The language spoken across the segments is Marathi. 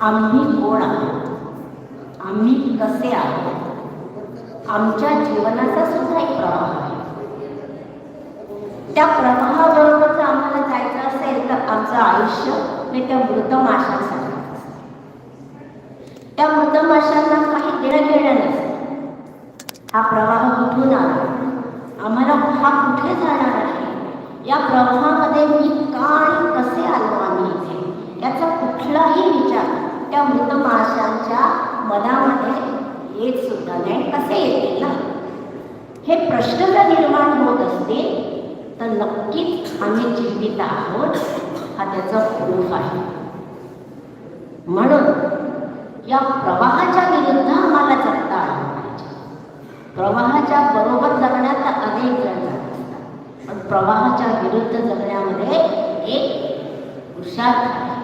आम्ही कोण आहोत? आम्ही कसे आहोत? आमच्या जीवनाचा सुद्धा एक प्रवाह आहे. त्या प्रवाहाबरोबरच आम्हाला जायचं असेल तर आमचं आयुष्य हे त्या मृत त्या मृत माशांना काही देणं घेणं नसतं. हा प्रवाह कुठून आला? आम्हाला हा कुठे जाणार आहे? या प्रवाहामध्ये मी का आणि कसे आलो आम्ही इथे? याचा कुठलाही विचार त्या मृत माशांच्या मनामध्ये येत सुद्धा नाही कसे येतील ना? हे प्रश्न जर निर्माण होत असते तर नक्कीच आम्ही जीवित आहोत. हा त्याचा प्रूफ आहे. म्हणून या प्रवाहाच्या विरुद्ध आम्हाला जगता आलं पाहिजे. प्रवाहाच्या बरोबर जगण्यात अनेक जण जात असतात. पण प्रवाहाच्या विरुद्ध जगण्यामध्ये एक पुरुषार्थ आहे.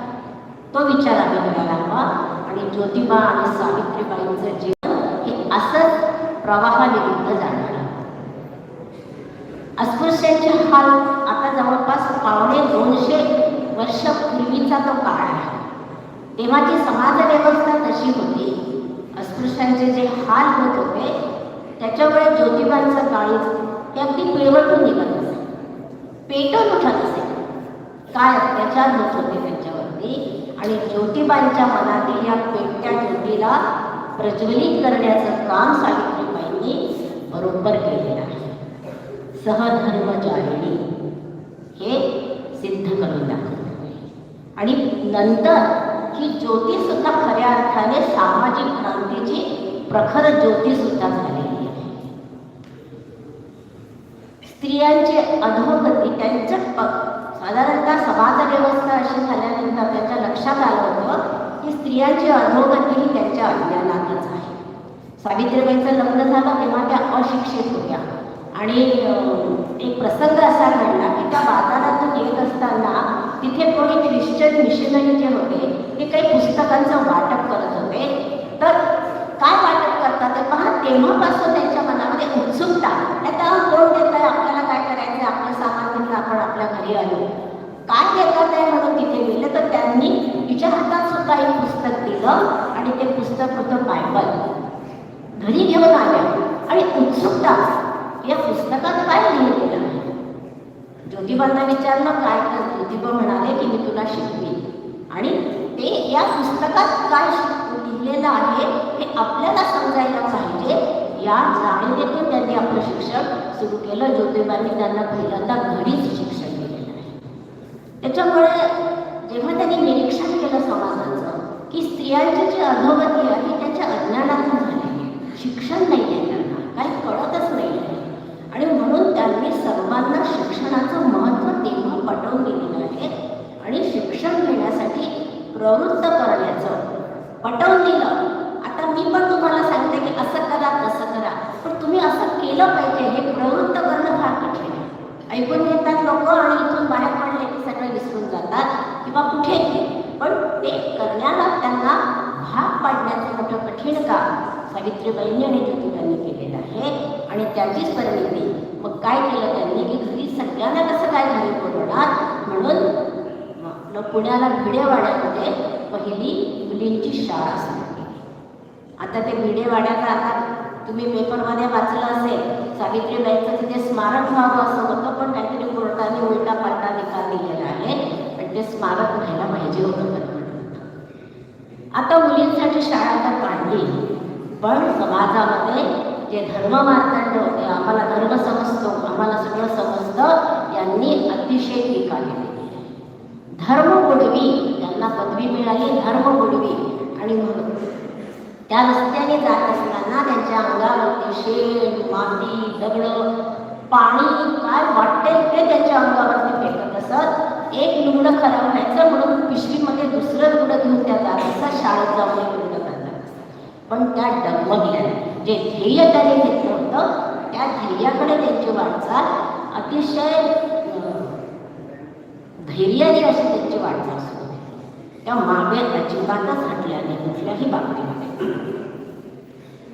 तो विचार आम्ही करायला हवा आणि ज्योतिबा आणि सावित्रीबाईंचं जीवन हे असंच प्रवाहाविरुद्ध जाणार अस्पृश्यांचे हाल आता जवळपास पावणे दोनशे वर्षपूर्वीचा तो काळ आहे. तेव्हाची समाज व्यवस्था तशी होती. अस्पृश्यांचे जे हाल होत होते त्याच्यामुळे ज्योतिबांचं काळीज हे अगदी पिळवटून निघत असे. पेटून उठत असे. काय अत्याचार होत होते त्यांच्यावरती? आणि ज्योतिबांच्या मनातील या पेटत्या ज्योतीला प्रज्वलित करण्याचं काम सावित्रीबाईंनी बरोबर केलेलं आहे. सहधर्म जाळणी हे सिद्ध करून दाखवत आणि नंतर ही ज्योती सुद्धा खऱ्या अर्थाने सामाजिक क्रांतीची प्रखर ज्योती सुद्धा झालेली आहे. स्त्रियांचे अधोगती त्यांचं प- साधारणतः समाज व्यवस्था अशी झाल्यानंतर त्यांच्या लक्षात आलं होतं की स्त्रियांची अधोगती ही त्यांच्या अज्ञानातच आहे. सावित्रीबाईंचं लग्न झालं तेव्हा त्या अशिक्षित होत्या. आणि एक प्रसंग असा घडला की त्या बाजारातून येत असताना तिथे कोणी ख्रिश्चन मिशनरी जे होते ते काही पुस्तकांचं वाटप करत होते. तर काय वाटप करतात ते पहा तेव्हापासून त्यांच्या मनामध्ये उत्सुकता आता कोण देत आहे आपल्याला काय करायचं आपलं सामान घेतलं आपण आपल्या घरी आलो. काय घेतात आहे म्हणून तिथे गेले तर त्यांनी तिच्या हातात सुद्धा एक पुस्तक दिलं आणि ते पुस्तक होतं बायबल. घरी घेऊन आल्या आणि उत्सुकता या पुस्तकात काय लिहिलेलं आहे? ज्योतिबांना विचारलं काय तर ज्योतिबा म्हणाले की मी तुला शिकवी आणि ते या पुस्तकात काय लिहिलेलं आहे हे आपल्याला समजायला पाहिजे. या जाणीवेतून त्यांनी आपलं शिक्षण सुरू केलं. ज्योतिबांनी त्यांना पहिल्यांदा घडीच शिक्षण दिलेलं आहे. त्याच्यामुळे जेव्हा त्यांनी निरीक्षण केलं समाजाचं की स्त्रियांची जी अधोगती आहे त्याच्या अज्ञानातून झालेली आहे. शिक्षण नाही आहे त्यांना काही कळतच नाही आहे. आणि म्हणून त्यांनी सर्वांना शिक्षणाचं महत्त्व तेव्हा पटवून दिलेलं आहे. आणि शिक्षण घेण्यासाठी प्रवृत्त करण्याचं पटवून दिलं आता मी पण तुम्हाला सांगते की असं करा तसं करा पण तुम्ही असं केलं पाहिजे हे प्रवृत्त करणं फार कठीण आहे. ऐकून घेतात लोक आणि इथून बाहेर पडले की सगळं विसरून जातात किंवा कुठे पण ते करण्याला त्यांना भाग पाडण्याचं मोठं कठीण काम सावित्रीबाईंनी आणि ज्योतिबांनी केलेलं आहे. आणि त्याचीच परिणिती मग काय केलं त्यांनी? की घरी सगळ्यांना कसं काय घरी बोलवणार म्हणून पुण्याला भिडेवाड्यामध्ये पहिली मुलींची शाळा सुरू केली. आता ते भिडेवाड्याचा आता तुम्ही पेपरमध्ये वाचलं असेल सावित्रीबाईंचं तिथे स्मारक व्हावं असं होतं पण काहीतरी कोर्टाने उलटा पालटा निकाल दिलेला आहे. पण ते स्मारक व्हायला पाहिजे होतं आता मुलींसाठी शाळा तर काढली पण समाजामध्ये जे धर्ममार्तंड होते आम्हाला धर्म समजतो आम्हाला सगळं समजतं यांनी अतिशय टीका केलेली धर्म बुडवी त्यांना पदवी मिळाली धर्म बुडवी आणि म्हणून त्या रस्त्याने जात असताना त्यांच्या अंगावरती शेण माती दगड पाणी काय वाटते ते त्यांच्या अंगावरती फेकत असत. एक लुगडं खराब व्हायचं म्हणून पिशवीमध्ये दुसरं लुगडं घेऊन त्या जात असतात शाळेत जाऊन एक लुगडं करतात पण त्या डगमगल्या जे ध्येय त्याने घेतलं होतं त्या ध्येयाकडे त्यांची वाटचाल अतिशय अं, धैर्याने अशी त्यांची वाटचाल त्या मागे अजिबातच हटल्या नाही कुठल्याही बाबतीमध्ये.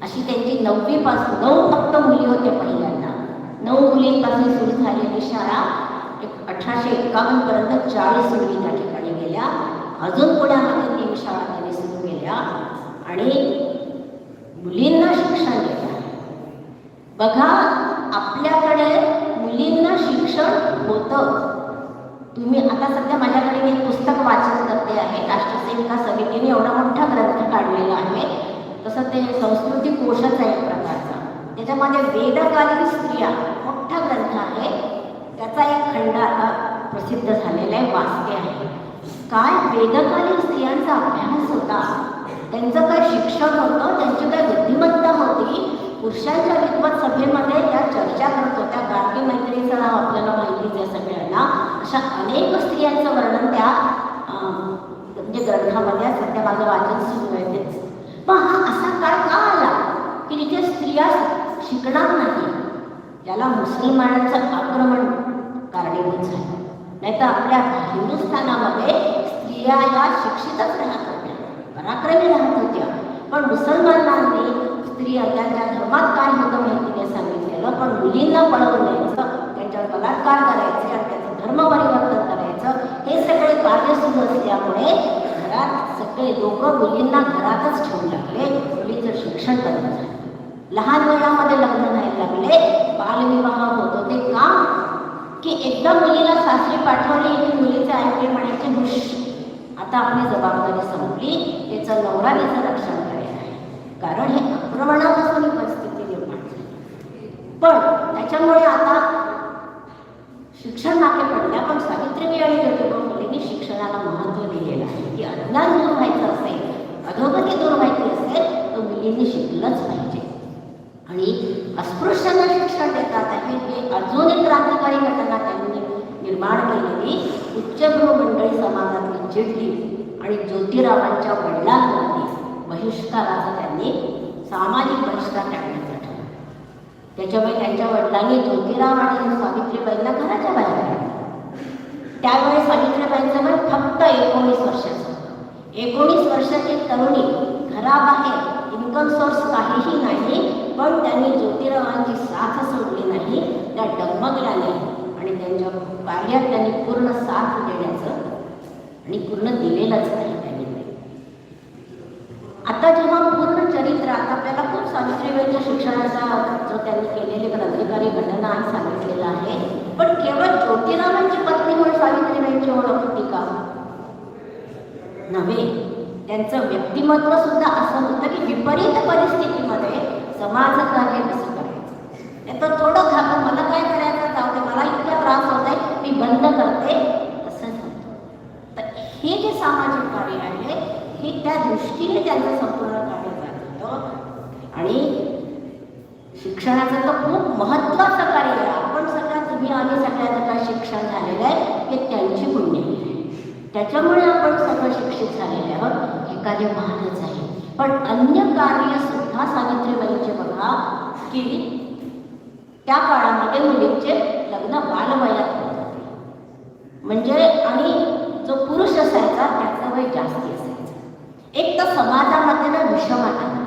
अशी त्यांची नववीपासून नऊ फक्त मुली होत्या पहिल्यांदा. नऊ मुलींपासून सुरू झालेली शाळा एक अठराशे एकावन्न पर्यंत चाळीस मुली त्या ठिकाणी गेल्या. अजून पुण्यामध्ये तीन शाळा त्यांनी सुरू केल्या आणि मुलींना शिक्षण दिलं बघा आपल्याकडे मुलींना शिक्षण होतं. तुम्ही आता सध्या माझ्याकडे मी एक पुस्तक वाचन करते आहे राष्ट्रसेविका समितीने एवढा मोठा ग्रंथ काढलेला आहे. तसं ते संस्कृती कोशच आहे एक प्रकारचा. त्याच्यामध्ये वेदकालीन स्त्रिया मोठा ग्रंथ आहे. त्याचा एक खंड आता प्रसिद्ध झालेला आहे वाचते आहे. काय? वेदकालीन स्त्रियांचा अभ्यास होता. त्यांचं काय शिक्षण होतं? त्यांची काय बुद्धिमत्ता होती? पुरुषांच्या विद्वत सभेमध्ये त्या चर्चा करत होत्या. गार्गी मैत्रीचं नाव आपल्याला माहितीच आहे सगळ्यांना. अशा अनेक स्त्रियांचं वर्णन त्या म्हणजे ग्रंथामध्ये सध्या माझं वाचन सुरू आहे तेच. पण हा असा काळ का आला की तिथे स्त्रिया शिकणार नाही याला मुसलमानांचं आक्रमण कारणीभूत झालं. नाही तर आपल्या हिंदुस्थानामध्ये स्त्रिया या शिक्षितच राहत होत्या. पराक्रमी राहत होत्या. पण मुसलमानांनी स्त्रिया त्यांच्या धर्मात काय होतं माहितीने सांगितलेलं. पण मुलींना पळवून द्यायचं त्यांच्यावर बलात्कार करायचे आणि त्याचं धर्म परिवर्तन करायचं हे सगळे कार्य सुरू असल्यामुळे घरात सगळे लोक मुलींना घरातच ठेवून लागले मुलीचं शिक्षण बंद झालं. लहान वयामध्ये लग्न नाही लागले बालविवाह होत होते. का? की एकदा मुलीला सासरी पाठवली की मुलीचे आईकडे म्हणायचे मुश आता आपली जबाबदारी संपली त्याचं नवरा तिचं रक्षण करायचं कारण हे आक्रमणापासून परिस्थिती निर्माण झाली. पण त्याच्यामुळे आता शिक्षण मागे पडल्या पण सावित्रीबाई आणि ज्योतिबा फुलेंनी शिक्षणाला महत्त्व दिलेलं आहे. की अज्ञान दूर व्हायचं असेल अधोगती दूर व्हायची असेल तर मुलींनी शिकलंच पाहिजे. आणि अस्पृश्यांना शिक्षण देतात आहे हे अजून एक क्रांतिकारी घटना त्यांनी निर्माण केलेली. उच्चभ्रू मंडळी समाजातली चिडली आणि ज्योतिरावांच्या वडिलांवरती बहिष्काराचा त्यांनी सामाजिक बहिष्कार टाकण्याचा त्याच्यामुळे त्यांच्या वडिलांनी ज्योतिराव आणि सावित्रीबाईंना घराच्या बाहेर काढलं. त्यावेळेस सावित्रीबाईंचं वय फक्त एकोणीस वर्षाचं. एकोणीस वर्षाची तरुणी घराबाहेर इन्कम सोर्स काहीही नाही पण त्यांनी ज्योतिरावांची साथ सोडली नाही त्या डगमगल्या नाही आणि त्यांच्या कार्यात त्यांनी पूर्ण साथ देण्याचं आणि पूर्ण दिलेलंच नाही त्यांनी. आता जेव्हा पूर्ण आपल्याला खूप सावित्रीबाईंच्या शिक्षणाचा जो त्यांनी केलेली क्रांतिकारी घटना आहे सांगितलेला आहे. पण केवळ ज्योतिरावांची पत्नी म्हणून सावित्रीबाईंची ओळख होती का? नव्हे. त्यांचं व्यक्तिमत्व सुद्धा असं होतं की विपरीत परिस्थितीमध्ये समाजकार्य कसं करायचं? नाही तर थोडं घाबरून मला काय करायचं? जाऊ मला इतका त्रास होत आहे मी बंद करते. असं झालं. तर हे जे सामाजिक कार्य आहे हे त्या दृष्टीने त्यांचं संपूर्ण कार्य जात होतं. आणि शिक्षणाचं तर खूप महत्त्वाचं कार्य आहे. आपण सगळ्या तुम्ही आम्ही सगळ्या काय शिक्षण झालेलं आहे हे त्यांची पुण्य आहे. त्याच्यामुळे आपण सगळं शिक्षित झालेले आहोत हे. कार्य महानच आहे. पण अन्य कार्य सुद्धा सावित्रीबाईंचे बघा की त्या काळामध्ये मुलींचे लग्न बालवयात होत होते. म्हणजे आणि जो पुरुष असायचा त्याचं वय जास्ती असायचं. एक तर समाजामध्ये ना विषमता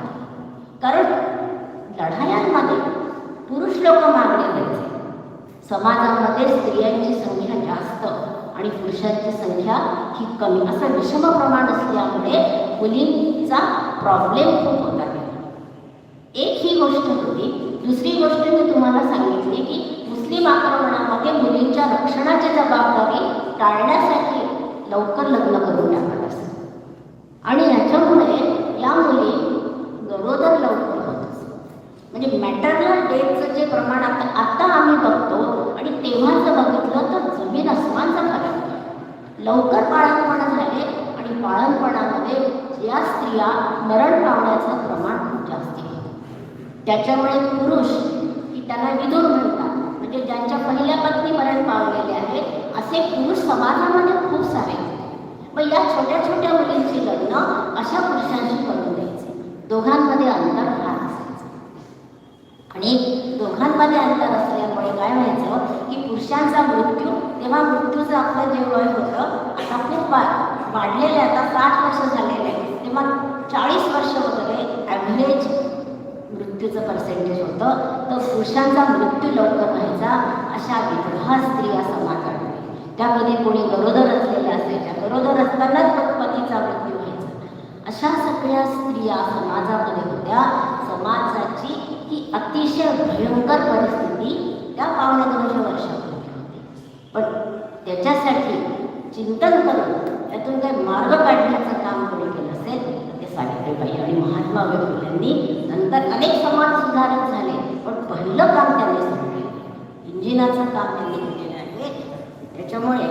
कारण लढायांमध्ये पुरुष लोक मागले द्यायचे समाजामध्ये स्त्रियांची संख्या जास्त आणि पुरुषांची संख्या ही कमी असं विषम प्रमाण असल्यामुळे मुलींचा प्रॉब्लेम खूप होता एक ही गोष्ट होती. दुसरी गोष्ट मी तुम्हाला सांगितली की मुस्लिम आक्रमणामध्ये मुलींच्या रक्षणाची जबाबदारी टाळण्यासाठी लवकर लग्न करून टाकत असत आणि याच्यामुळे या मुली गरोदर लवकर होत असत म्हणजे मॅटर्नल जे प्रमाण आता आता आम्ही बघतो आणि तेव्हाचं बघितलं तर जमीन अस्मानचा फरक लवकर बाळणपण झाले आणि बाळणपणामध्ये या स्त्रिया मरण पावण्याचं प्रमाण खूप जास्त आहे. त्याच्यामुळे पुरुष की त्यांना विदूर म्हणतात. म्हणजे ज्यांच्या पहिल्या पत्नी मरण पावलेले आहेत असे पुरुष समाजामध्ये खूप सारे मग या छोट्या छोट्या मुलींची लग्न अशा पुरुषांशी करून द्यायचे. दोघांमध्ये अंतर आणि दोघांमध्ये अंतर असल्यामुळे काय व्हायचं की पुरुषांचा मृत्यू तेव्हा मृत्यूचं आपलं जे वय होतं आता खूप वा वाढलेलं आहे आता साठ वर्ष झालेलं आहे तेव्हा चाळीस वर्ष वगैरे ॲव्हरेज मृत्यूचं पर्सेंटेज होतं. तर पुरुषांचा मृत्यू लवकर व्हायचा अशा विग्रह स्त्रिया समाजात त्यामध्ये कोणी गरोदर असलेल्या असायच्या गरोदर असतानाच पतीचा मृत्यू व्हायचा. अशा सगळ्या स्त्रिया समाजामध्ये होत्या. समाजाची ही अतिशय भयंकर परिस्थिती त्या पावणे दोनशे वर्षापूर्वी होती. पण त्याच्यासाठी चिंतन करून त्यातून काही मार्ग काढण्याचं काम कोणी केलं असेल तर ते सावित्रीबाई आणि महात्मा फुलेंनी नंतर अनेक समाज सुधारक झाले पण पहिलं काम त्यांनी सुरू केलं इंजिनाचं काम त्यांनी केलेलं आहे. त्याच्यामुळे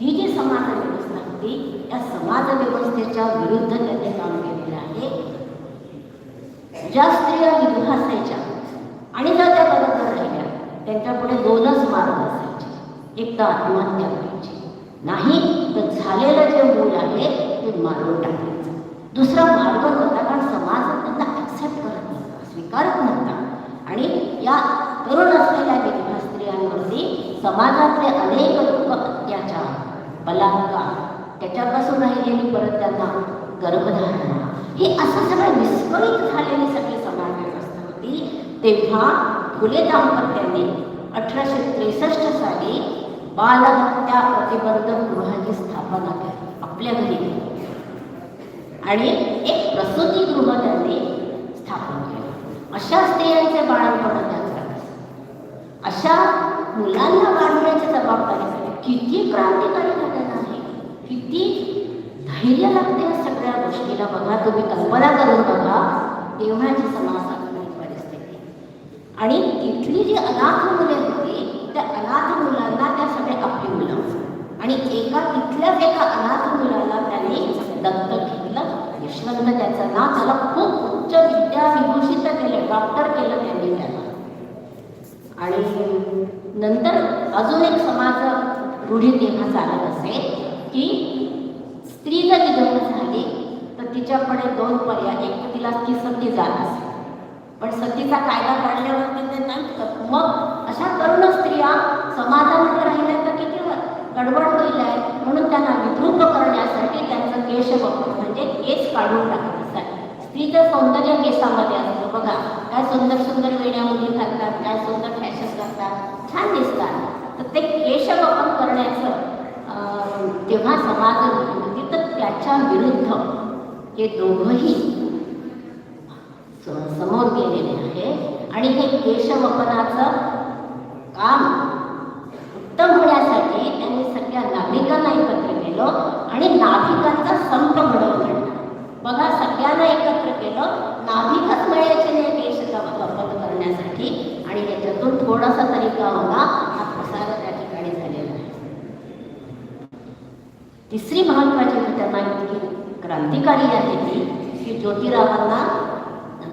ही जी समाज व्यवस्था होती त्या समाज व्यवस्थेच्या विरुद्ध त्यांनी काम केलेलं आहे. ज्या स्त्रिया विधवा असायच्या आणि जर त्या बरोबर राहिल्या त्यांच्यापुढे दोनच मार्ग असायचे. एक तर आत्महत्या करायची. नाही तर झालेलं जे मूल आहे ते मारून टाकायचं. दुसरा मार्ग होता कारण समाज त्यांना ॲक्सेप्ट करत नव्हता स्वीकारत नव्हता. आणि या तरुण असलेल्या विधवा स्त्रियांवरती समाजातले अनेक लोक अत्याचार बलात्कार त्याच्यापासून राहिलेली परत त्यांना गर्भधारणा. हे असं सगळं विस्कळीत झालेली सगळी समाज व्यवस्था होती. तेव्हा फुले दाम्पत्यांनी अठराशे त्रेसष्ट साली बालहत्या प्रतिबंधक गृहाची स्थापना केली आपल्या घरी. आणि एक प्रसूती गृह त्यांनी स्थापन केलं. अशा स्त्रियांचे बाळंपण अशा मुलांना वाढवण्याची जबाबदारी. किती क्रांतिकारी घटना आहे. किती धैर्य लागते या सगळ्या गोष्टीला बघा तुम्ही कल्पना करून बघा तेव्हाची समाजातली परिस्थिती. आणि तिथली जी अनाथ मुले होती त्या अनाथ मुलांना त्या सगळे आपली मुलं आणि एका तिथल्याच एका अनाथ मुलाला त्याने दत्तक घेतलं. यशवंत त्याचं नाव त्याला खूप उच्च विद्या विभूषित केलं डॉक्टर केलं त्यांनी त्याला. आणि नंतर अजून एक समाज रूढी तेव्हा चालत असे की स्त्री जर विधवा झाली तर तिच्याकडे दोन पर्याय. एक तर तिला ती सती जात असेल पण सतीचा कायदा काढल्यावरती ते नाही मग अशा तरुण स्त्रिया समाजामध्ये राहिल्या तर किती गडबड होईल आहे. म्हणून त्यांना विद्रुप करण्यासाठी त्यांचं केश बघून म्हणजे केस काढून टाकत असतात स्त्रीचं सौंदर्य केसामध्ये असतं. बघा काय सुंदर सुंदर वेण्या मुली घालतात काय सुंदर फॅशन करतात. छान दिसतात. तर ते केश वपन करण्याचं तेव्हा समाज त्याच्या विरुद्ध हे दोघंही समोर गेलेले आहे. आणि हे केशवपनाचं काम उत्तम होण्यासाठी त्यांनी सगळ्या नागरिकांना एकत्र केलं आणि नाभिकांचा संप घडवून आणला बघा सगळ्यांना एकत्र केलं. नाभिकच मिळायचे नाही केशचा वपन करण्यासाठी आणि त्याच्यातून थोडासा तरी का होगा हा प्रसार त्या ठिकाणी झालेला आहे तिसरी महत्वाची घटना इतकी क्रांतिकारी आहे ती की ज्योतिरावांना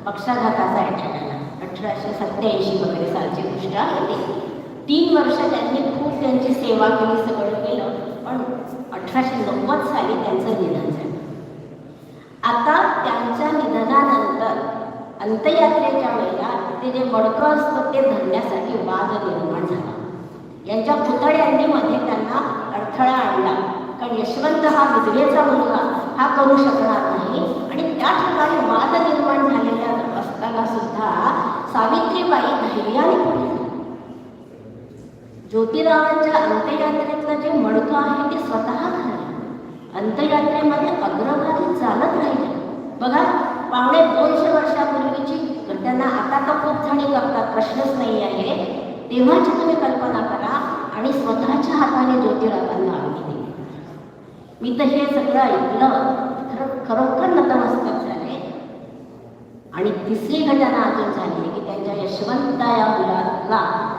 पक्षाघाताचा अटॅक आला. अठराशे सत्याऐंशी वगैरे सालची गोष्ट आहे. ती तीन वर्ष त्यांनी खूप त्यांची सेवा केली सगळं केलं पण अठराशे नव्वद साली त्यांचं निधन झालं. आता त्यांच्या निधनानंतर अंत्ययात्रेच्या वेळेला ते जे मडकं असतं ते धरण्यासाठी वाद निर्माण झाला. यांच्या पुतळ्यांनी मध्ये त्यांना अडथळा आणला. कारण यशवंत हा विधवेचा मुलगा हा करू शकणार नाही. आणि त्या ठिकाणी वाद निर्माण झालेल्या असताना सुद्धा सावित्रीबाई धैर्याने पुढे ज्योतिरावांच्या अंत्ययात्रेतलं जे मडकं आहे ते स्वतः घाललं अंत्ययात्रेमध्ये अग्रभागी चालत राहिले. बघा पावणे दोनशे वर्षापूर्वीची त्यांना आता तर खूप जणी करतात प्रश्नच नाही आहे. तेव्हाची तुम्ही कल्पना करा आणि स्वतःच्या हाताने ज्योतिरावांना मी तर हे सगळं ऐकलं. खरं खरोखर नतमस्तक झाले. आणि तिसरी घटना अजून झाली की त्यांच्या यशवंता या मुलाला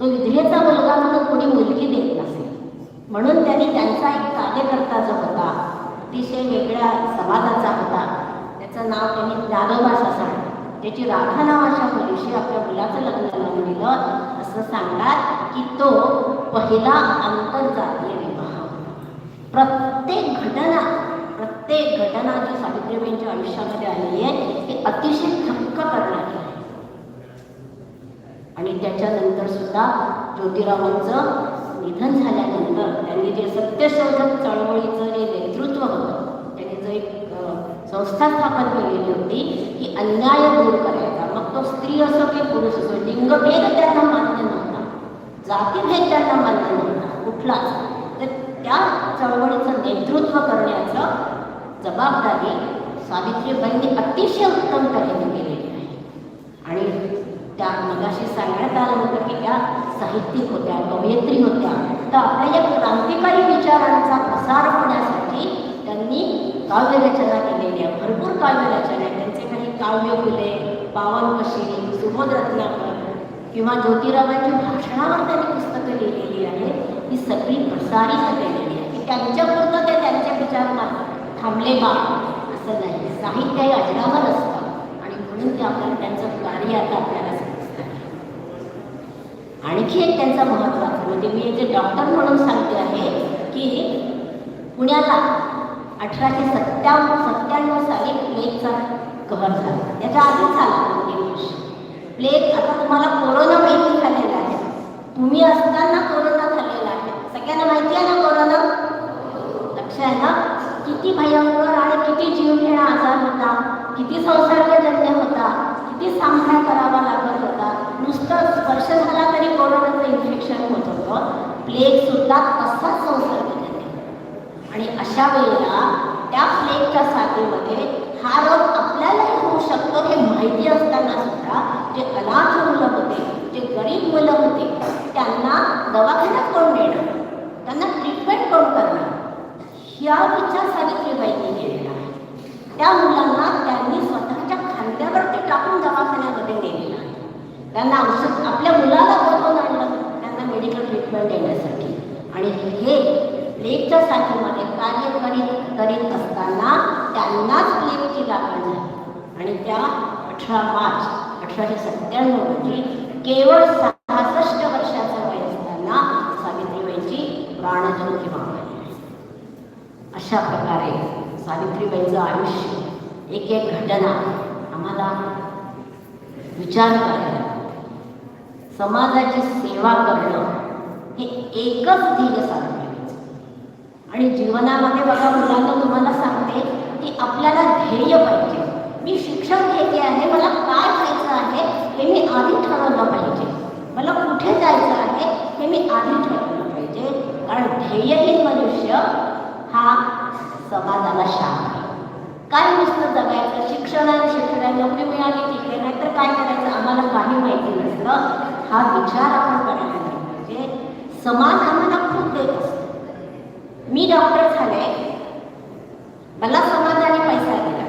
तो विधवेचा मुलगा म्हणून कोणी मुलगी देत नसेल. म्हणून त्यांनी त्यांचा एक कार्यकर्ता जो होता. अतिशय वेगळ्या समाजाचा होता. त्याचं नाव त्यांनी दादोबास असा त्याची राधा नावाच्या मुलीशी आपल्या मुलाचं लग्न लावून दिलं. असं सांगतात की तो पहिला आंतरजातीय प्रत्येक घटना प्रत्येक घटना जी सावित्रीबाईंच्या आयुष्यामध्ये आलेली आहे ती अतिशय थक्क करणारी आहे. आणि त्याच्यानंतर सुद्धा ज्योतिरावांचं निधन झाल्यानंतर त्यांनी जे सत्यशोधक चळवळीचं जे नेतृत्व होतं त्यांनी जो एक संस्था स्थापन केलेली होती की अन्याय दूर करायचा. मग तो स्त्री असो की पुरुष असो लिंगभेद त्यांना मान्य नव्हता. जातीभेद त्यांना मान्य नव्हता. कुठलाच. त्या चळवळीचं नेतृत्व करण्याचं जबाबदारी सावित्रीबाईंनी अतिशय उत्तम तऱ्हेने केलेली आहे. आणि त्या मगाशी सांगण्यात आलं होतं की त्या साहित्यिक होत्या कवयित्री होत्या. तर आपल्या या क्रांतिकारी विचारांचा प्रसार होण्यासाठी त्यांनी काव्यरचना केलेली आहे. भरपूर काव्यरचना त्यांचे काही काव्य फुले पावनकशी सुबोध रत्नाकर किंवा ज्योतिरावांच्या भाषणावर त्यांनी पुस्तकं लिहिलेली आहेत. ही सगळी प्रसारित केलेली आहे. की त्यांच्यापुरतं ते त्यांच्या विचारात थांबले बा. असं नाही. साहित्य हे अजरावर असतं. आणि म्हणून ते आपल्याला त्यांचं कार्य आता आपल्याला समजतं. आणखी एक त्यांचा महत्त्वाचा म्हणजे मी जे डॉक्टर म्हणून सांगते आहे की पुण्याला अठराशे सत्त्याण्णव सत्त्याण्णव साली प्लेगचा कहर झाला. त्याच्या आधीच झाला प्लेग आता तुम्हाला कोरोना माहिती झालेला आहे. तुम्ही असताना कोरोना आपल्याला माहिती आहे ना कोरोना? लक्ष आहे ना? किती भयंकर आणि किती जीवघेणा आजार होता. किती संसर्गजन्य होता. किती सामना करावा लागत होता. नुसतं स्पर्श झाला तरी कोरोनाचं इन्फेक्शन होत होतं. प्लेग सुद्धा तसाच संसर्गजन्य आणि अशा वेळेला त्या प्लेगच्या साथीमध्ये हा रोग आपल्यालाही होऊ शकतो हे माहिती असताना सुद्धा जे अनाथ मुलं होते जे गरीब मुलं होते त्यांना दवाखान्यात कोण देणार? त्यांना ट्रीटमेंट कोण करणार ह्या विचार सावित्रीबाईंनी केलेला आहे त्या मुलांना त्यांनी स्वतःच्या खांद्यावरती टाकून दवाखान्यामध्ये नेलेलं आहे. त्यांना औषध आपल्या मुलाला बघून आणलं त्यांना मेडिकल ट्रीटमेंट देण्यासाठी. आणि हे प्लेगच्या साथीमध्ये कार्य करीत करीत असताना त्यांनाच प्लेगची लागण झाली. आणि त्या अठरा मार्च अठराशे सत्त्याण्णव रोजी केवळ सहा वर्षाचं वय असताना सावित्रीबाईंची प्राणज्योती मावळली आहे अशा प्रकारे सावित्रीबाईंचं आयुष्य एक एक घटना आम्हाला विचार करायला समाजाची सेवा करणं हे एकच ध्येय सावित्रीबाईंचं. आणि जीवनामध्ये बघा मुलांना तुम्हाला सांगते की आपल्याला ध्येय पाहिजे. मी शिक्षण घेते आहे मला काय व्हायचं आहे हे मी आधी ठरवलं पाहिजे. मला कुठे जायचं आहे हे मी आधी ठरवलं पाहिजे. कारण ध्येयहीन मनुष्य हा समाजाला शाप आहे. काय नुसतं जगायचं? शिक्षण आणि शिक्षण नोकरी मिळाली ठीक आहे नाहीतर काय करायचं? आम्हाला काही माहिती नसतं. हा विचार आपण करायला नाही समाज आम्हाला खूप देत असतो. मी डॉक्टर झाले मला समाजाने पैसा दिला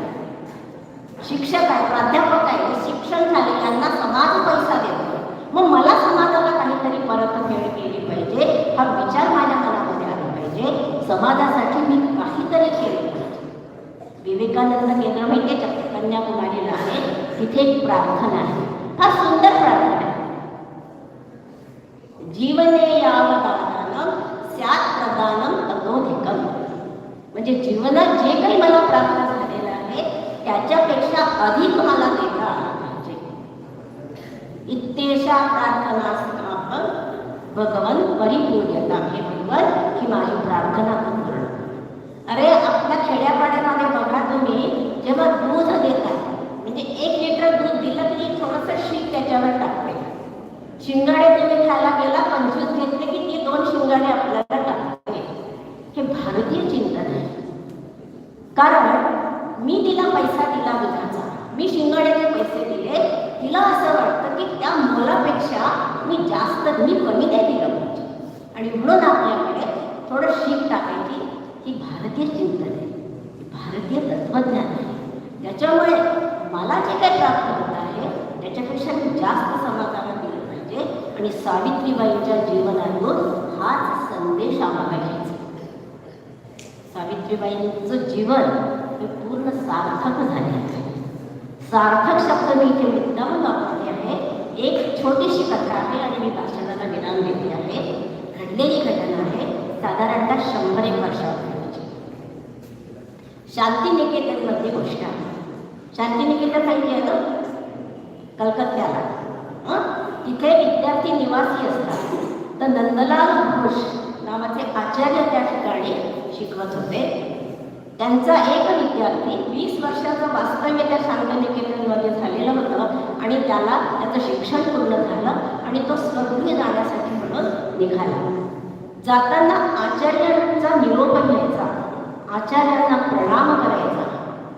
शिक्षक आहे प्राध्यापक आहे शिक्षण झाले त्यांना समाज पैसा देतो मग मला समाजाला काहीतरी परतफेड केली पाहिजे हा विचार माझ्या मनामध्ये आला पाहिजे समाजासाठी मी काहीतरी केलं पाहिजे विवेकानंद केंद्र माहिती आहे कन्याकुमारीला आहे तिथे एक प्रार्थना आहे फार सुंदर प्रार्थना आहे जीवने यावदानं स्यात प्रदानं ततोधिकम म्हणजे जीवनात जे काही मला प्राप्त झालेलं आहे त्याच्यापेक्षा अधिक मला देता आलं पाहिजे इत्येषा प्रार्थना आपण भगवन परिपूर्यता हे भगवन ही माझी प्रार्थना तू पूर्ण कर. अरे आपल्या खेड्यापाड्यामध्ये बघा तुम्ही जेव्हा दूध देतात म्हणजे एक लिटर दूध दिलं की थोडंसं शीत त्याच्यावर टाकते शिंगाडे तुम्ही खायला गेला पंचवीस घेतले की ते दोन शिंगाडे आपल्याला टाकते. हे भारतीय चिंतन आहे. कारण मी तिला पैसा दिला दुधाचा मी शिंगाड्याचे पैसे दिले. तिला असं वाटतं की त्या मुलापेक्षा मी जास्त मी कमी नाही दिलं पाहिजे. आणि म्हणून आपल्याकडे थोडं शीख टाकायची. ही भारतीय चिंतन आहे. भारतीय तत्वज्ञान आहे. त्याच्यामुळे मला जे काही प्राप्त होत आहे त्याच्यापेक्षा मी जास्त समाजाला दिलं आणि सावित्रीबाईंच्या जीवनातून हाच संदेश आम्हाला घ्यायचा सावित्रीबाईंचं जीवन हे पूर्ण सार्थक झाले आहे. सार्थक शब्द मी इथे मुद्दाम वापरले आहे. एक छोटीशी कथा आहे आणि मी भाषणाला विराम देते आहे. घडलेली घटना आहे. साधारणतः शंभर एक वर्षापूर्वीची. शांतिनिकेतनमधली गोष्ट आहे. शांतिनिकेतन माहिती आहे ना कलकत्त्याला. इथे विद्यार्थी निवासी असतात. तर नंदलाल घोष नावाचे आचार्य त्या ठिकाणी शिकवत होते. त्यांचा एक विद्यार्थी वीस वर्षाचं वास्तव्य त्या शांतनिकेतनमध्ये झालेलं होतं आणि त्याला त्याचं शिक्षण पूर्ण झालं आणि तो स्वर्गीय जाण्यासाठी म्हणून निघाला. जाताना आचार्यांचा निरोप घ्यायचा आचार्यांना प्रणाम करायचा.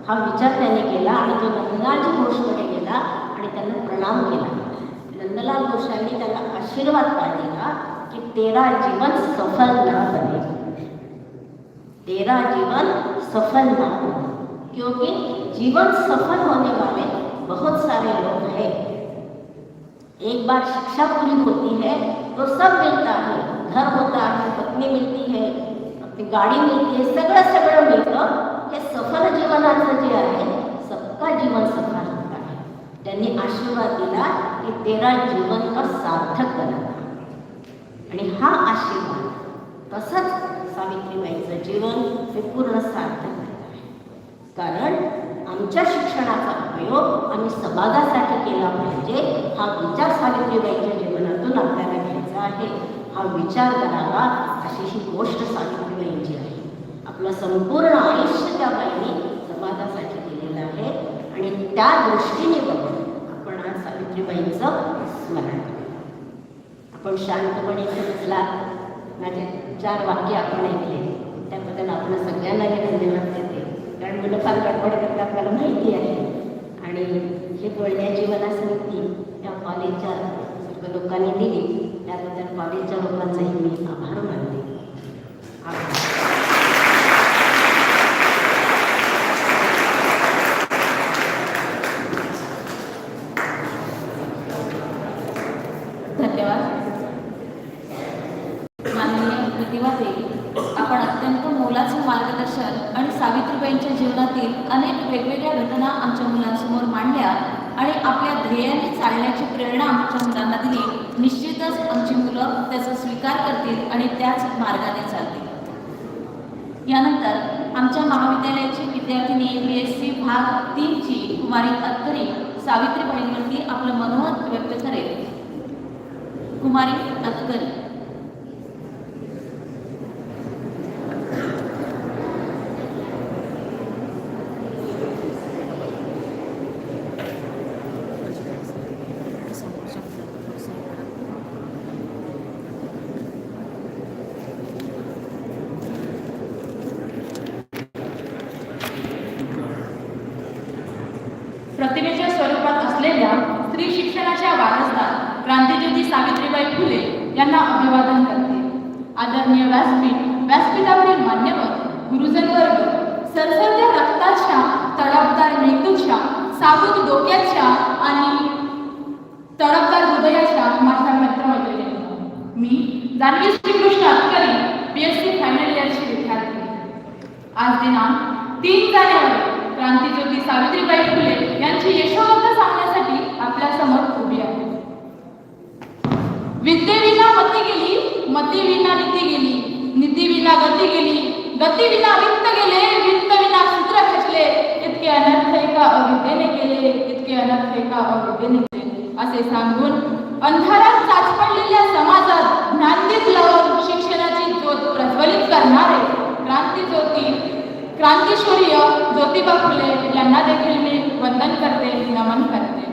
हा विचार त्याने केला आणि तो नंदलाल घोषकडे गेला आणि त्यांना प्रणाम केला. नंदलाल घोषांनी त्याला आशीर्वाद का दिला की तेरा जीवन सफल ना बने. तेरा जीवन सफल ना बने. क्योंकि जीवन सफल होने वाले बहुत सारे लोग हैं. एक बार शिक्षा पूरी होती है तो सब मिलता है. घर होता है पत्नी मिलती है आपली गाडी मिळते सगळं सगळं मिळतं. हे सफल जीवनाचं जे आहे सबका जीवन सफल होता है. त्यांनी आशीर्वाद दिला की तेरा जीवन का सार्थक बनला आणि हा आशीर्वाद तसंच सावित्रीबाईचं जीवन हे पूर्ण सार्थक आहे. कारण आमच्या शिक्षणाचा उपयोग आम्ही समाजासाठी केला पाहिजे हा विचार सावित्रीबाईच्या जीवनातून आपल्याला घ्यायचा आहे. हा विचार करावा अशी ही गोष्ट सावित्रीबाईंची आहे. आपलं संपूर्ण आयुष्य त्या बाईंनी समाजासाठी केलेलं आहे. आणि त्या दृष्टीने बघून आज स्मरण आपण शांतपणे इथे बसला माझे चार वाक्य आपण ऐकले. त्याबद्दल आपण सगळ्यांनाही धन्यवाद देते. कारण मुलं फार गडबड करतात आपल्याला माहिती आहे. आणि हे बोलण्या जीवना समिती त्या कॉलेजच्या सर्व लोकांनी दिली. त्याबद्दल कॉलेजच्या लोकांचाही मी आभार मानते. आभार. गती विना वित्त गेले वित्त विना सूत्र खचले. इतके अनर्थ एका अविद्येने केले इतके अनर्थ एका अविद्येने केले असे सांगून अंधारात साचपडलेल्या समाजात ज्ञानदीप लावून शिक्षणाची ज्योत प्रज्वलित करणारे क्रांती ज्योती क्रांतीश्वरीय ज्योतिबा फुले यांना देखील मी वंदन करते नमन करते.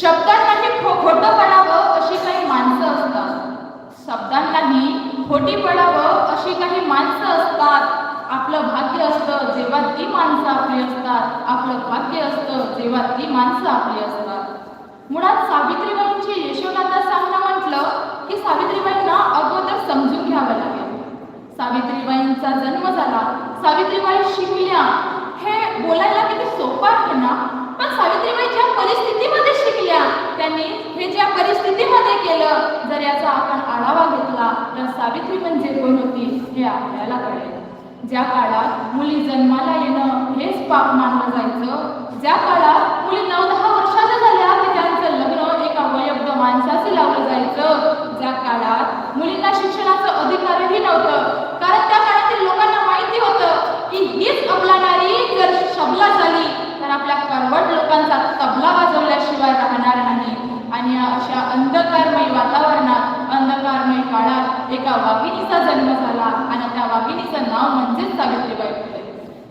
शब्दांनाही खो खोटं पडावं अशी काही माणसं असतात. शब्दांनाही खोटी पडावं अशी काही माणसं असतात आपलं भाग्य असतं जेव्हा ती माणसं आपली असतात आपलं भाग्य असतं जेव्हा ती माणसं आपली असतात. मुळात सावित्रीबाईंची यशोगाथा सांगणं म्हटलं की सावित्रीबाईंना अगोदर समजून घ्यावं लागेल. सावित्रीबाईंचा जन्म झाला सावित्रीबाई शिकल्या हे बोलायला किती सोपं आहे ना? पण सावित्रीबाई ज्या परिस्थितीमध्ये शिकल्या. त्यांनी हे ज्या परिस्थितीमध्ये केलं जर याचा आपण आढावा घेतला तर सावित्री म्हणजे कोण होती हे आपल्याला कळेल. ज्या काळात मुली जन्माला येणं हेच पाप मानलं जायचं. ज्या काळात मुली नऊ दहा वर्षाच्या झाल्या की त्यांचं लग्न एका वयोवृद्ध माणसाशी लावलं जायचं. ज्या काळात मुलींना शिक्षणाचं अधिकारही नव्हतं कारण त्या काळातील लोकांना माहिती होतं की हीच आपला जर शबला आपल्या करवट लोकांचा तबला वाजवल्याशिवाय राहणार नाही. आणि अशा अंधकारमय वातावरणात अंधकारमय काळात एका वाघिणीचा जन्म झाला आणि त्या वाघिणीचं नाव म्हणजेच सावित्रीबाई फुले.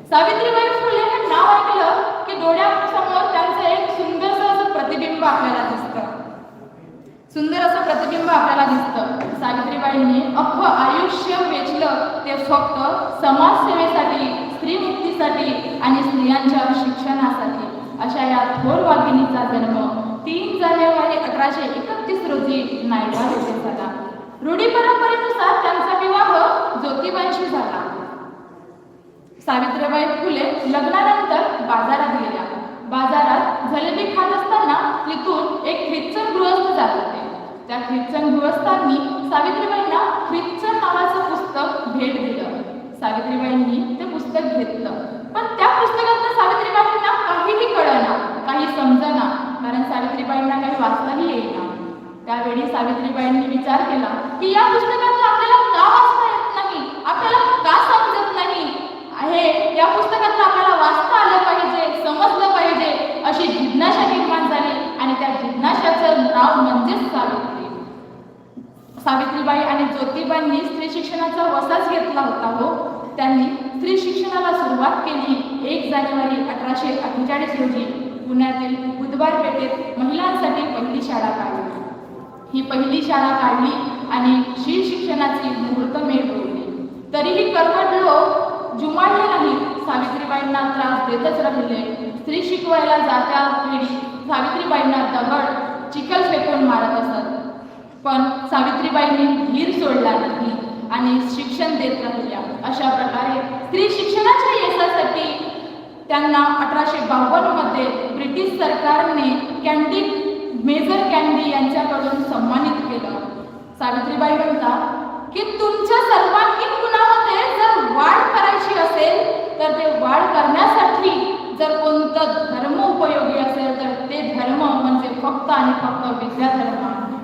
सावित्रीबाई फुले हे नाव ऐकलं की डोळ्यासमोर त्यांचं एक सुंदरसं असं प्रतिबिंब आपल्याला दिसतं. सुंदर असं प्रतिबिंब आपल्याला दिसतं. सावित्रीबाईंनी अख्खं आयुष्य वेचलं ते फक्त समाजसेवेसाठी स्त्री मुक्तीसाठी आणि स्त्रियांच्या शिक्षणासाठी अशा या थोर वाघिणीचा जन्म तीन जानेवारी अठराशे एकतीस रोजी नायगाव येथे झाला. रूढी परंपरेनुसार त्यांचा विवाह ज्योतिबांशी झाला. सावित्रीबाई फुले लग्नानंतर बाजारात गेल्या. बाजारात जलेबी खात असताना तिथून एक ख्रिश्चन गृहस्थ जात होते. त्या ख्रिश्चन गृहस्थांनी सावित्रीबाईंना ख्रिश्चन नावाचं पुस्तक भेट दिलं. सावित्रीबाईंनी ते पुस्तक घेतलं. त्या पुस्तकातलं सावित्रीबाईंना काहीही कळना काही समजना कारण सावित्रीबाईंना काही वाचताही येईना. त्यावेळी सावित्रीबाईंनी विचार केला की या पुस्तकातलं आपल्याला का वाचता येत नाही? आपल्याला का समजत नाही? हे या पुस्तकातलं आपल्याला वाचता आलं पाहिजे समजलं पाहिजे अशी जिज्ञासा निर्माण झाली आणि त्या जिज्ञासाचं नाव म्हणजेच सावित्री. सावित्रीबाई आणि ज्योतिबांनी स्त्री शिक्षणाचा वसाच घेतला होता हो. त्यांनी स्त्री शिक्षणाला सुरुवात केली. एक जानेवारी अठराशे अठ्ठेचाळीस रोजी पुण्यातील बुधवार पेठेत महिलांसाठी पहिली शाळा काढली. ही पहिली शाळा काढली आणि श्री शिक्षणाची मुहूर्तमेढ रोवली तरीही कर्मठ लोक जुमाळले नाही सावित्रीबाईंना त्रास देतच राहिले. स्त्री शिकवायला जात्या वेळी सावित्रीबाईंना दगड चिखल फेकून मारत असत. पण सावित्रीबाईंनी धीर सोडला नाही आणि शिक्षण देत राहिल्या. अशा प्रकारे स्त्री शिक्षणाच्या यशासाठी त्यांना अठराशे बावन्नमध्ये ब्रिटिश सरकारने कॅन्डी मेजर कॅन्डी यांच्याकडून सन्मानित केलं. सावित्रीबाई म्हणतात की तुमच्या सर्वांगीण गुणामध्ये जर वाढ करायची असेल तर ते वाढ करण्यासाठी जर कोणतं धर्म उपयोगी असेल तर ते धर्म म्हणजे फक्त आणि फक्त विद्याधर्म धर्म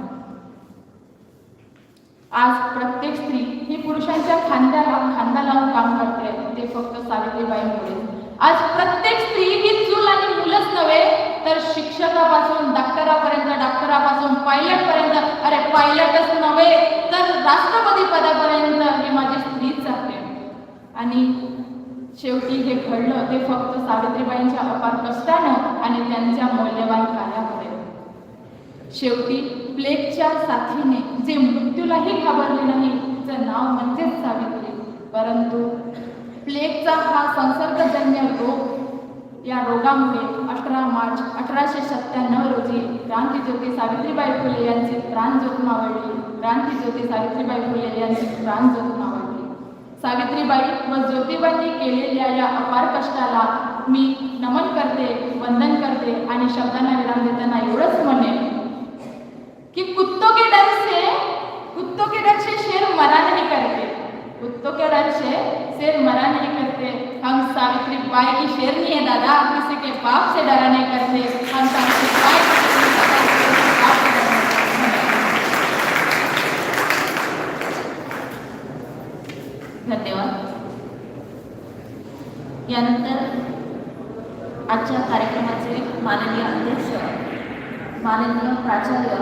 आज प्रत्येक स्त्री ही पुरुषांच्या खांद्याला खांदा लावून काम करते ते फक्त सावित्रीबाईंमुळे आज प्रत्येक स्त्री ही चूल आणि मुलंच नव्हे तर शिक्षकापासून डॉक्टरापर्यंत डॉक्टरापासून पायलट पर्यंत अरे पायलटच नव्हे तर राष्ट्रपती पदापर्यंत ही माझी स्त्रीच आहे आणि शेवटी हे घडलं ते फक्त सावित्रीबाईंच्या अपार कष्टानं आणि त्यांच्या मौल्यवान कार्यामुळे शेवटी प्लेगच्या साथीने जे मृत्यूलाही घाबरले नाही तिचं नाव म्हणजेच सावित्री. परंतु प्लेगचा हा संसार या रोगामुळे अठरा मार्च अठराशे सत्त्याण्णव रोजी क्रांतीज्योती सावित्रीबाई फुले यांची प्राणज्योत मावळली क्रांतीज्योती सावित्रीबाई फुले यांची प्राणज्योत मावळली सावित्रीबाई व ज्योतिबांनी केलेल्या या अपार कष्टाला मी नमन करते वंदन करते आणि शब्दांना विराम देताना एवढंच म्हणेन की कुत्तो के डर से कुत्तो के डर से शेर मरा नहीं करते. डर से शेर मरा नहीं करते। हम सावित्री बाई की शेर नहीं है, दादा। किसी के बाप से डरा नहीं करते। हम सावित्री बाई शेर यानंतर आजच्या कार्यक्रमाचे माननीय अध्यक्ष, माननीय प्राचार्य